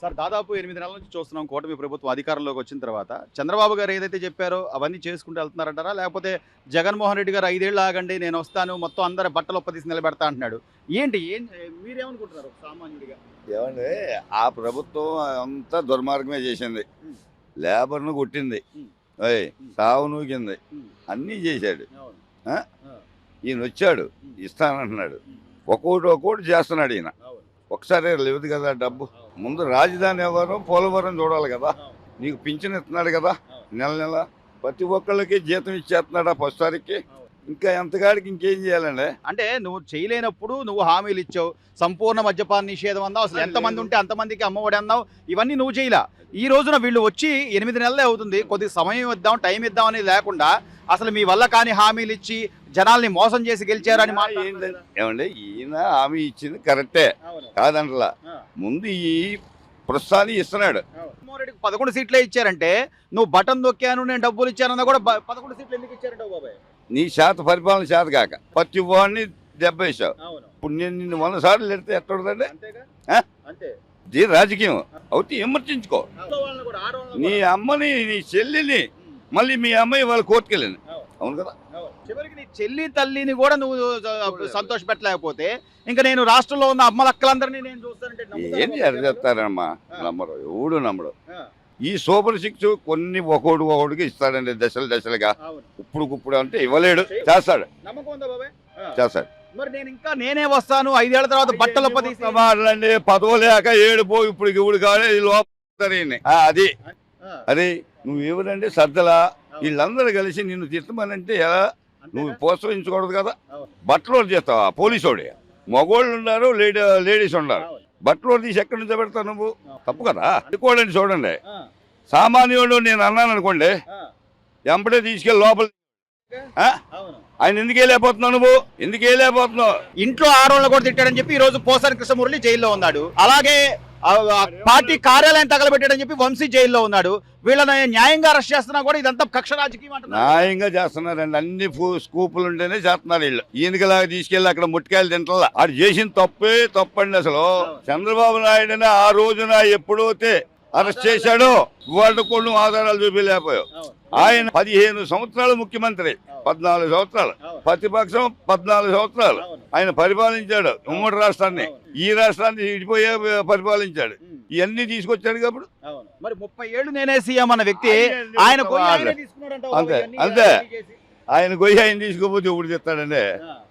Sir దాదాపు ఎనిమిది నెలల నుంచి చూస్తున్నాం కూటమి ప్రభుత్వం అధికారంలోకి వచ్చిన తర్వాత. చంద్రబాబు గారు ఏదైతే చెప్పారో అవన్నీ చేసుకుంటూ వెళ్తున్నారంటారా? లేకపోతే జగన్మోహన్ రెడ్డి గారు ఐదేళ్ళు ఆగండి నేను వస్తాను మొత్తం అందరి బట్టలు ఒప్పదీసి నిలబెడతా అంటున్నాడు. ఏంటి ఏం మీరేమనుకుంటున్నారు సామాన్యుడిగా? ఏమండి ఆ ప్రభుత్వం అంతా దుర్మార్గమే చేసింది. లేబర్ను కొట్టింది. సావు నూకింది. అన్నీ చేశాడు. ఈయన వచ్చాడు. ఇస్తానంటున్నాడు. ఒక్కోటి ఒక్కోటి చేస్తున్నాడు ఈయన. ఒకసారి లేదు కదా డబ్బు. ముందు రాజధాని ఎవరు పోలవరం చూడాలి కదా. నీకు పింఛన్ ఇస్తున్నాడు కదా నెల నెల. ప్రతి ఒక్కళ్ళకి జీతం ఇచ్చేస్తున్నాడు ఆ ఫస్ట్ తారీఖుకి? ఇంకా ఎంతగాడికి ఇంకేం చేయాలండి? అంటే నువ్వు చేయలేనప్పుడు నువ్వు హామీలు ఇచ్చావు. సంపూర్ణ మద్యపాన నిషేధం అన్నావు. అసలు ఎంతమంది ఉంటే అంతమందికి అమ్మఒడి అన్నావు. ఇవన్నీ నువ్వు చేయలే. ఈ రోజున వీళ్ళు వచ్చి ఎనిమిది నెలలే అవుతుంది. కొద్ది సమయం ఇద్దాం టైం ఇద్దాం అనేది లేకుండా అసలు మీ వల్ల కానీ హామీలు ఇచ్చి జనాల్ని మోసం చేసి గెలిచారని ఏమండి ఈయన హామీ ఇచ్చింది కరెక్టే. కాదంటలా. ముందు ఈ ప్రస్తుతాన్ని ఇస్తున్నాడు. పదకొండు సీట్లే ఇచ్చారంటే నువ్వు బటన్ నొక్కాను నేను డబ్బులు ఇచ్చానన్నా కూడా పదకొండు సీట్లు ఎందుకు ఇచ్చారంటావు బాబాయ్? నీ శాత పరిపాలన శాత కాక. ప్రతి వాడిని దెబ్బ వేసావు ఇప్పుడు నేను నిన్ను వంద సార్లు అంతేగా? ఆ? అంతే. ఇది రాజకీయం. అవుతే విమర్శించుకో. నీ. అమ్మని నీ చెల్లిని. మళ్ళీ మీ అమ్మాయి వాళ్ళ కోర్టుకెళ్ళింది. అవును. కదా? చివరికి నీ చెల్లి తల్లిని కూడా నువ్వు సంతోష పెట్టలేకపోతే ఇంకా నేను రాష్ట్రంలో ఉన్న అమ్మలక్కలందరినీ నేను చూస్తానంటే ఏం ఆ. నమ్మరు. ఎవడు నమ్మడు. ఈ సూపర్ సిక్స్ కొన్ని ఒకడు ఒకడికి ఇస్తాడండి దశలు దశలుగా. ఇప్పుడు ఇప్పుడు అంటే ఇవ్వలేడు. చేస్తాడు. చేస్తాడు. మరి నేను ఇంకా నేనే వస్తాను. ఐదేళ్ళ తర్వాత బట్టలు పదీసి మాటలండి పదవు లేక ఏడుపో ఇప్పుడు ఇప్పుడు కాదు లోపల. అది. అది. నువ్వు ఎవరంటే సర్దలా. వీళ్ళందరూ కలిసి నిన్ను తిట్టమనంటే ఎలా? నువ్వు? ప్రోత్సహించకూడదు కదా. బట్టలు చేస్తావా పోలీసోడే. మగోళ్ళు ఉన్నారు లేడీ లేడీస్ ఉన్నారు. బట్టలు తీసి ఎక్కడి నుంచి పెడతావు నువ్వు? తప్పు కదా? అనుకోండి చూడండి. సామాన్యుడు నేను అన్నాను అనుకోండి. ఎంపడే తీసుకెళ్ళి లోపల ఆయన ఎందుకు వెళ్ళిపోతున్నావు నువ్వు? ఎందుకు వెళ్ళిపోతున్నావు ఇంట్లో ఆడవాళ్ళు కూడా తిట్టాడని చెప్పి ఈ రోజు పోసాని కృష్ణమురళి జైల్లో ఉన్నాడు. అలాగే పార్టీ కార్యాలయం తగలబెట్టాడని చెప్పి వంశీ జైల్లో ఉన్నాడు. వీళ్ళని న్యాయంగా అరెస్ట్ చేస్తున్నా కూడా ఇదంతా కక్ష రాజకీయం న్యాయంగా చేస్తున్నారండి. అన్ని స్కూపులు ఉంటేనే చేస్తున్నారు వీళ్ళు. ఈయనకిలాగా తీసుకెళ్ళి అక్కడ ముట్టికాయలు తింటలా ఆడు చేసిన తప్పే తప్పండి అసలు. చంద్రబాబు నాయుడుని ఆ రోజున ఎప్పుడైతే అరెస్ట్ చేశాడో వాళ్ళ కొన్ని ఆధారాలు చూపించలేకపోయావు ఆయన పదిహేను సంవత్సరాలు ముఖ్యమంత్రి. పద్నాలుగు సంవత్సరాలు. ప్రతిపక్షం పద్నాలుగు సంవత్సరాలు. ఆయన పరిపాలించాడు. ఉమ్మడి రాష్ట్రాన్ని. ఈ రాష్ట్రాన్ని ఇడిపోయే పరిపాలించాడు. ఇవన్నీ తీసుకొచ్చాడు కాబట్టి. మరి ముప్పై ఏళ్ళు నేనే సీఎం అన్న వ్యక్తి ఆయన అంతే, అంతే. చేసి. ఆయన గొయ్యి ఆయన తీసుకోపోతే ఎవడు చెప్తాడండి.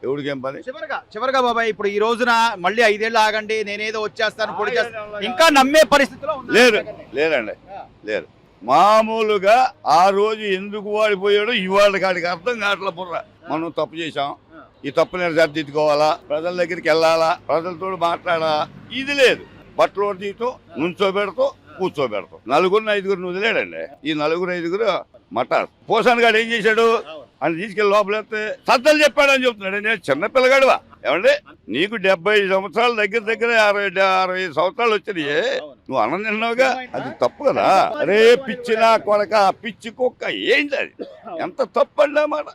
ఎవడికేం పని? చివరగా చివరగా బాబాయ్ ఇప్పుడు ఈ రోజున మళ్ళీ ఐదేళ్ళు ఆగండి నేనేదో వచ్చేస్తాను పొడి చేస్తాను ఇంకా నమ్మే పరిస్థితిలో లేరు. లేరండి ఆ. లేరు. మామూలుగా ఆ రోజు ఎందుకు వాడిపోయాడో ఇవాళ కాడికి అర్థం కావట్లే బుర్ర. మనం తప్పు చేశాం. ఆ. ఈ తప్పు నేను సర్దిద్దుకోవాలా? ప్రజల దగ్గరికి వెళ్ళాలా? ప్రజలతో మాట్లాడాలా? ఇది లేదు. బట్టలు తీయటం నుంచోబెడతాం కూర్చోబెడతాం. నలుగురిని ఐదుగురిని వదిలేడండి. ఈ నలుగురు ఐదుగురు మటార్ పోసాన్ గారు ఏం చేశాడు. అని తీసుకెళ్ళి లోపలేస్తే సత్తలు చెప్పాడని చెప్తున్నాడు. నేను చిన్న పిల్లగాడువా? ఏమండి? నీకు డెబ్బై సంవత్సరాల దగ్గర దగ్గర అరవై అరవై సంవత్సరాలు వచ్చినాయి. నువ్వు అన్నం తిన్నావుగా అది తప్పు కదా. అరే పిచ్చి నా కొడక పిచ్చి కుక్క ఏంటి అది? ఎంత తప్పు అండి మాట?